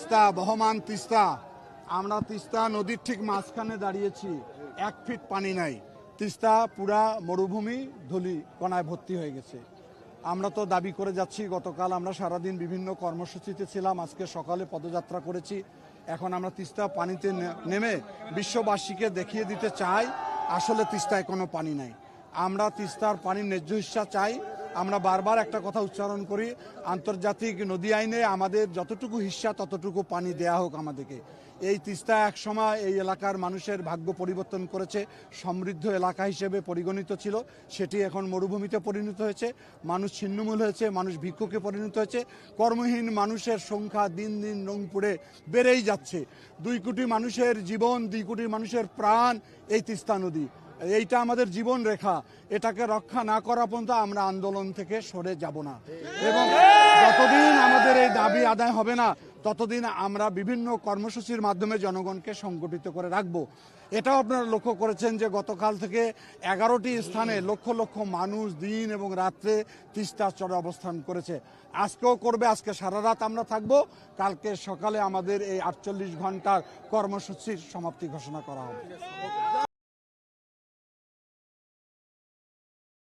তিস্তা, বহমান তিস্তা। আমরা তিস্তা নদীর ঠিক মাঝখানে দাঁড়িয়েছি। এক ফিট পানি নাই। তিস্তা পুরা মরুভূমি ধুলি কণায় ভর্তি হয়ে গেছে। আমরা তো দাবি করে যাচ্ছি, গতকাল আমরা সারাদিন বিভিন্ন কর্মসূচিতে ছিলাম, আজকে সকালে পদযাত্রা করেছি। এখন আমরা তিস্তা পানিতে নেমে বিশ্ববাসীকে দেখিয়ে দিতে চাই, আসলে তিস্তায় কোনো পানি নাই। আমরা তিস্তার পানির ন্যায্য হিস্সা চাই আমরা বারবার একটা কথা উচ্চারণ করি, আন্তর্জাতিক নদী আইনে আমাদের যতটুকু হিস্সা, ততটুকু পানি দেয়া হোক আমাদেরকে। এই তিস্তা একসময় এই এলাকার মানুষের ভাগ্য পরিবর্তন করেছে, সমৃদ্ধ এলাকা হিসেবে পরিগণিত ছিল, সেটি এখন মরুভূমিতে পরিণত হয়েছে। মানুষ ছিন্নমূল হয়েছে, মানুষ ভিক্ষুকে পরিণত হয়েছে। কর্মহীন মানুষের সংখ্যা দিন দিন রংপুরে বেড়েই যাচ্ছে। দুই কোটি মানুষের জীবন, দুই কোটি মানুষের প্রাণ এই তিস্তা নদী। এইটা আমাদের জীবন রেখা। এটাকে রক্ষা না করা পর্যন্ত আমরা আন্দোলন থেকে সরে যাব না। এবং যতদিন আমাদের এই দাবি আদায় হবে না, ততদিন আমরা বিভিন্ন কর্মসূচির মাধ্যমে জনগণকে সংগঠিত করে রাখব। এটাও আপনারা লক্ষ্য করেছেন যে গতকাল থেকে এগারোটি স্থানে লক্ষ লক্ষ মানুষ দিন এবং রাত্রে তিস্তা চরে অবস্থান করেছে। আজকেও করবে, আজকে সারা রাত আমরা থাকব। কালকে সকালে আমাদের এই আটচল্লিশ ঘণ্টার কর্মসূচির সমাপ্তি ঘোষণা করা হবে।